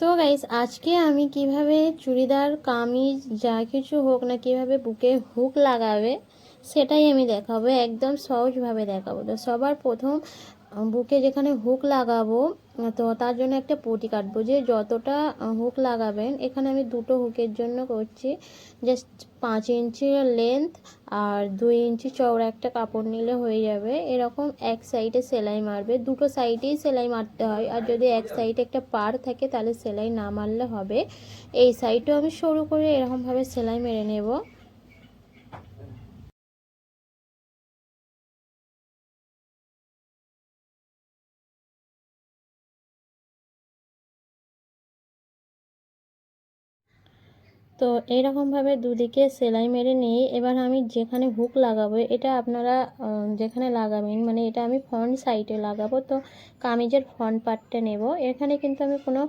তো গাইস আজকে আমি কীভাবে চুড়িদার, কামিজ যা কিছু হোক না কীভাবে বুকে হুক লাগাবে, সেটাই আমি দেখাবো, একদম সহজভাবে দেখাবো। তো সবার প্রথম বুকে যেখানে হুক লাগাবো, তো তার জন্য একটা পটি কাটবো যে যতটা হুক লাগাবেন, এখানে আমি দুটো হুকের জন্য করছি। জাস্ট পাঁচ ইঞ্চি লেন্থ আর দুই ইঞ্চি চওড়া একটা কাপড় নিলে হয়ে যাবে। এরকম এক সাইডে সেলাই মারবে। দুটো সাইডেই সেলাই মারতে হয়। আর যদি এক সাইডে একটা পার থাকে, তাহলে সেলাই না মারলে হবে। এই সাইডটাও আমি সরু করে এরকমভাবে সেলাই মেরে নেব। তো এইরকমভাবে দুদিকে সেলাই মেরে নিয়ে এবার আমি যেখানে হুক লাগাবো, এটা আপনারা যেখানে লাগাবেন মানে এটা আমি ফ্রন্ট সাইডে লাগাবো, তো কামিজের ফ্রন্ট পার্টটা নেব। এখানে কিন্তু আমি কোনো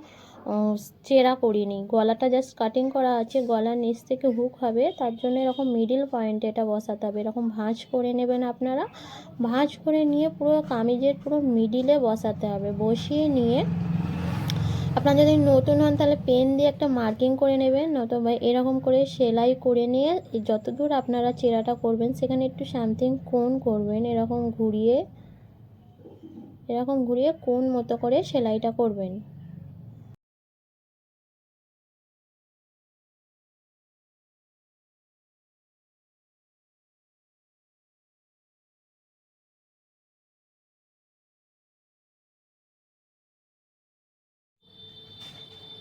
চেরা করিনি। গলাটা জাস্ট কাটিং করা আছে, গলার নিচ থেকে হুক হবে, তার জন্য এরকম মিডিল পয়েন্টে এটা বসাতে হবে। এরকম ভাঁজ করে নেবেন আপনারা। ভাঁজ করে নিয়ে পুরো কামিজের পুরো মিডিলে বসাতে হবে। বসিয়ে নিয়ে আপনারা যদি নতুন হন, তাহলে পেন দিয়ে একটা মার্কিং করে নেবেন, নতুবা এরকম করে সেলাই করে নিয়ে যতদূর আপনারা চেরাটা করবেন, সেখানে একটু সামথিং কোন করবেন, এরকম ঘুরিয়ে এরকম ঘুরিয়ে কোন মতো করে সেলাইটা করবেন।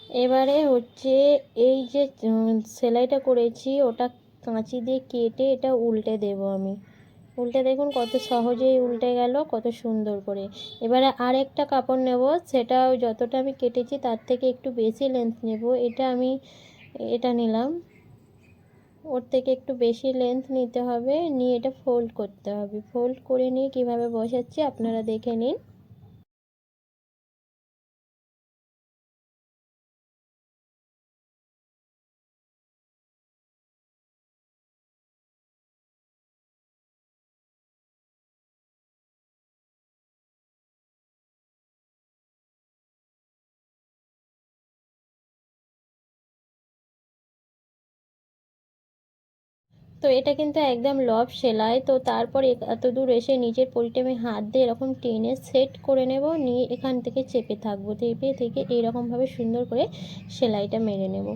এবারে হচ্ছে এই যে সেলাইটা করেছি, ওটা কাঁচি দিয়ে কেটে এটা উল্টে দেব আমি। উল্টে দেখুন কত সহজেই উল্টে গেল, কত সুন্দর করে। এবারে আরেকটা কাপড় নেব সেটা যতটা আমি কেটেছি তার থেকে একটু বেশি লেন্থ নেব। এটা আমি, এটা নিলাম। ওর থেকে একটু বেশি লেন্থ নিতে হবে, নিয়ে এটা ফোল্ড করতে হবে। ফোল্ড করে নিয়ে কীভাবে বসাচ্ছি আপনারা দেখে নিন। তো এটা কিন্তু একদম লব সেলাই। তো তারপর এত দূর এসে নিজের পরিটা আমি হাত দিয়ে এরকম টেনে সেট করে নেব, নিয়ে এখান থেকে চেপে থাকব। চেপে থেকে এইরকমভাবে সুন্দর করে সেলাইটা মেরে নেব।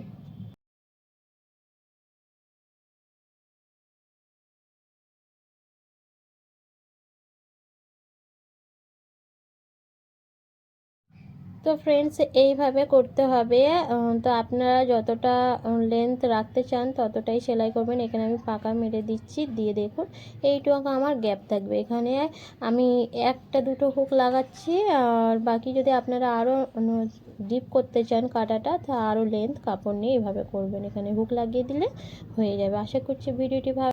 তো ফ্রেন্ডস এইভাবে করতে হবে। তো আপনারা যতটা লেন্থ রাখতে চান ততটাই সেলাই করবেন। এখানে আমি পাকা মেরে দিচ্ছি। দিয়ে দেখুন, এইটুকু আমার গ্যাপ থাকবে। এখানে আমি একটা দুটো হুক লাগাচ্ছি। আর বাকি যদি আপনারা আরও ডিপ করতে চান কাটাটা, তা আরও লেন্থ কাপড় নিয়ে এইভাবে করবেন। এখানে হুক লাগিয়ে দিলে হয়ে যাবে। আশা করছি ভিডিওটি ভালো